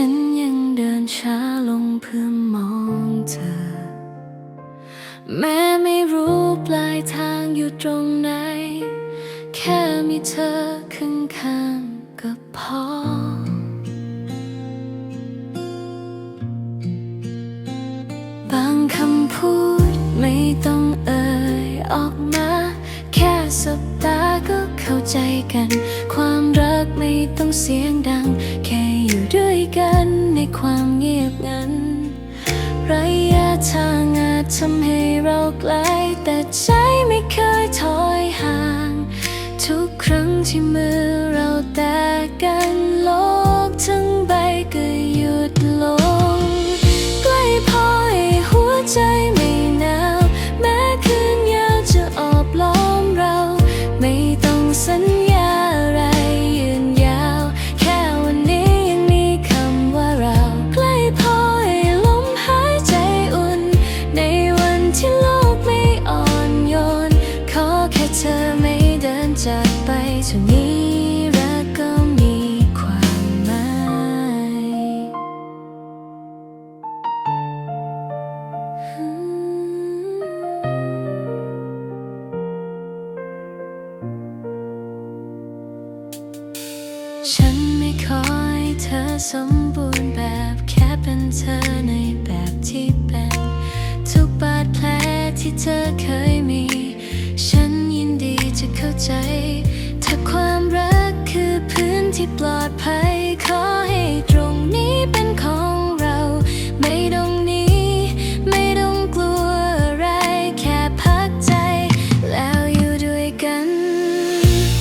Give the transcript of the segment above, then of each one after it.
ฉันยังเดินช้าลงเพื่อมองเธอ แม้ไม่รู้ปลายทางอยู่ตรงไหน แค่มีเธอข้างๆก็พอ บางคำพูดไม่ต้องเอ่ยออกมา แค่สบตาก็เข้าใจกัน ความรักไม่ต้องเสียงดังแค่ กันในความเงียบงันระยะทางอาจทำให้เราไกล แต่ใจไม่เคยถอยห่าง ทุกครั้งที่มือเราแตกกันโลกทั้ง เธอไม่เดินจากไปเท่านี้รักก็มีความหมายฉันไม่ขอให้เธอสมบูรณ์แบบแค่เป็นเธอในแบบที่เป็น ทุกบาดแผลที่เธอเคย ใจ ถ้าความรักคือพื้นที่ปลอดภัย ขอให้ตรงนี้เป็นของเรา ไม่ต้องหนีไม่ต้องกลัวอะไรแค่พักใจ แล้วอยู่ด้วยกัน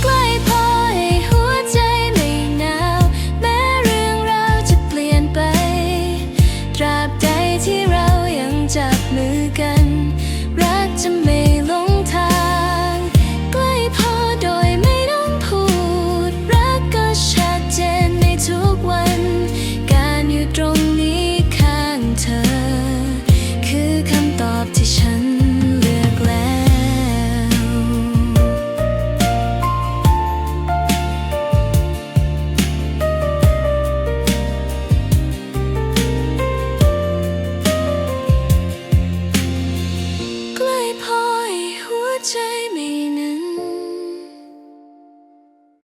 ใกล้พอให้หัวใจไม่หนาว แม้เรื่องราวจะเปลี่ยนไป ตราบใดที่เรายังจับมือกัน 最